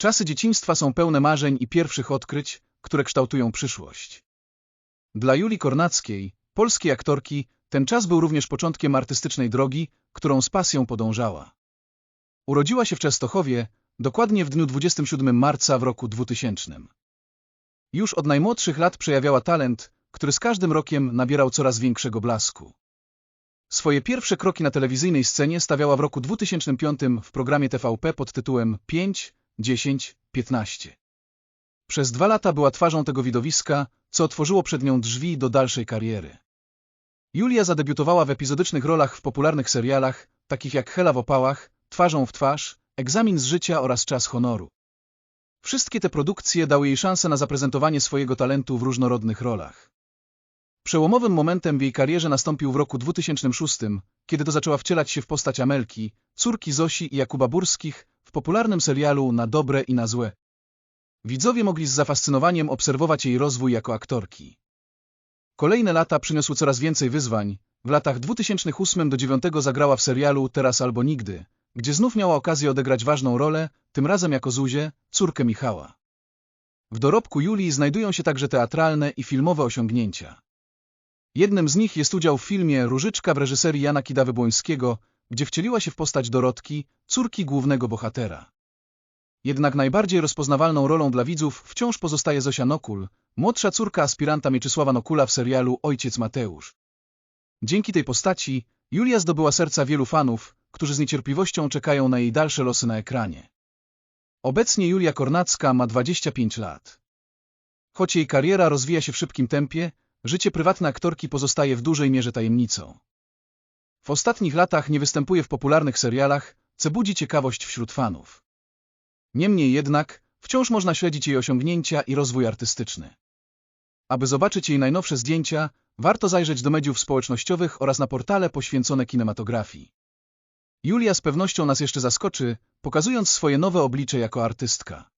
Czasy dzieciństwa są pełne marzeń i pierwszych odkryć, które kształtują przyszłość. Dla Julii Kornackiej, polskiej aktorki, ten czas był również początkiem artystycznej drogi, którą z pasją podążała. Urodziła się w Częstochowie, dokładnie w dniu 27 marca w roku 2000. Już od najmłodszych lat przejawiała talent, który z każdym rokiem nabierał coraz większego blasku. Swoje pierwsze kroki na telewizyjnej scenie stawiała w roku 2005 w programie TVP pod tytułem 5, 10, 15. Przez dwa lata była twarzą tego widowiska, co otworzyło przed nią drzwi do dalszej kariery. Julia zadebiutowała w epizodycznych rolach w popularnych serialach, takich jak Hela w opałach, Twarzą w twarz, Egzamin z życia oraz Czas honoru. Wszystkie te produkcje dały jej szansę na zaprezentowanie swojego talentu w różnorodnych rolach. Przełomowym momentem w jej karierze nastąpił w roku 2006, kiedy to zaczęła wcielać się w postać Amelki, córki Zosi i Jakuba Burskich, w popularnym serialu Na dobre i na złe. Widzowie mogli z zafascynowaniem obserwować jej rozwój jako aktorki. Kolejne lata przyniosły coraz więcej wyzwań. W latach 2008 do 2009 zagrała w serialu Teraz albo nigdy, gdzie znów miała okazję odegrać ważną rolę, tym razem jako Zuzię, córkę Michała. W dorobku Julii znajdują się także teatralne i filmowe osiągnięcia. Jednym z nich jest udział w filmie Różyczka w reżyserii Jana Kidawy-Błońskiego, gdzie wcieliła się w postać Dorotki, córki głównego bohatera. Jednak najbardziej rozpoznawalną rolą dla widzów wciąż pozostaje Zosia Nokul, młodsza córka aspiranta Mieczysława Nokula w serialu Ojciec Mateusz. Dzięki tej postaci Julia zdobyła serca wielu fanów, którzy z niecierpliwością czekają na jej dalsze losy na ekranie. Obecnie Julia Kornacka ma 25 lat. Choć jej kariera rozwija się w szybkim tempie, życie prywatne aktorki pozostaje w dużej mierze tajemnicą. W ostatnich latach nie występuje w popularnych serialach, co budzi ciekawość wśród fanów. Niemniej jednak, wciąż można śledzić jej osiągnięcia i rozwój artystyczny. Aby zobaczyć jej najnowsze zdjęcia, warto zajrzeć do mediów społecznościowych oraz na portale poświęcone kinematografii. Julia z pewnością nas jeszcze zaskoczy, pokazując swoje nowe oblicze jako artystka.